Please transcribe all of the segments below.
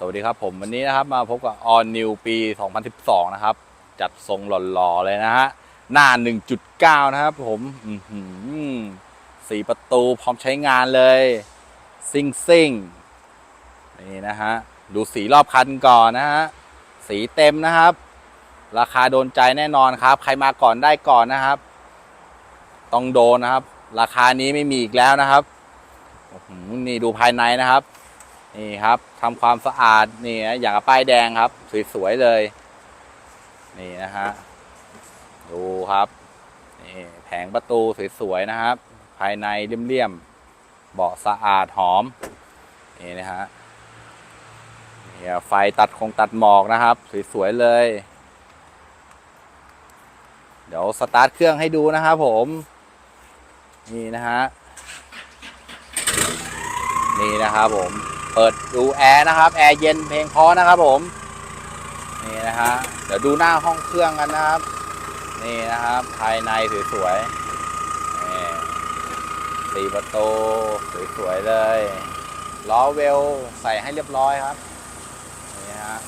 สวัสดีครับผมวันนี้นะครับมาพบกับ All New ปี 2012 นะครับ จัดทรงหล่อๆเลยนะฮะ หน้า 1.9 นะครับผมสี่ประตูพร้อมใช้งานเลย ซิงซิงนี่นะฮะ ดูสีรอบคันก่อนนะฮะ สีเต็มนะครับ ราคาโดนใจแน่นอนครับ ใครมาก่อนได้ก่อนนะครับ ต้องโดนนะครับ ราคานี้ไม่มีอีกแล้วนะครับนี่ดูภายในนะครับ นี่ครับทำความสะอาดนี่นะอย่างกับป้ายแดงครับ สวยๆเลย นี่นะฮะดูครับนี่แผงประตูสวยๆนะครับ ภายในเลี่ยมๆเบาะสะอาดหอมนี่นะฮะนี่ไฟตัดคงตัดหมอกนะครับ สวยๆเลย เดี๋ยวสตาร์ทเครื่องให้ดูนะครับผมนี่นะฮะนี่นะครับผม เปิดดูแอร์นะครับ แอร์เย็นเพลงเพราะนะครับผม นี่นะฮะ เดี๋ยวดูหน้าห้องเครื่องกันนะครับ นี่นะครับ ภายในสวยๆนี่สี่ประตูสวยๆเลย ล้อเวลใส่ให้เรียบร้อยครับ นี่ฮะ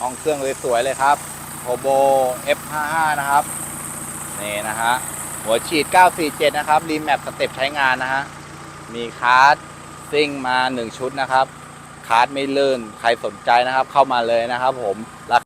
ห้องเครื่องสวยๆเลยครับโ o โบ F55 นะครับ นี่นะฮะ หัวฉีด 947 นะครับ รีแมปสเต็ปใช้งานนะฮะ มีคาร์ด ซิ่งมา 1 ชุดนะครับ คาร์ดไม่ลื่น ใครสนใจนะครับ เข้ามาเลยนะครับผมรา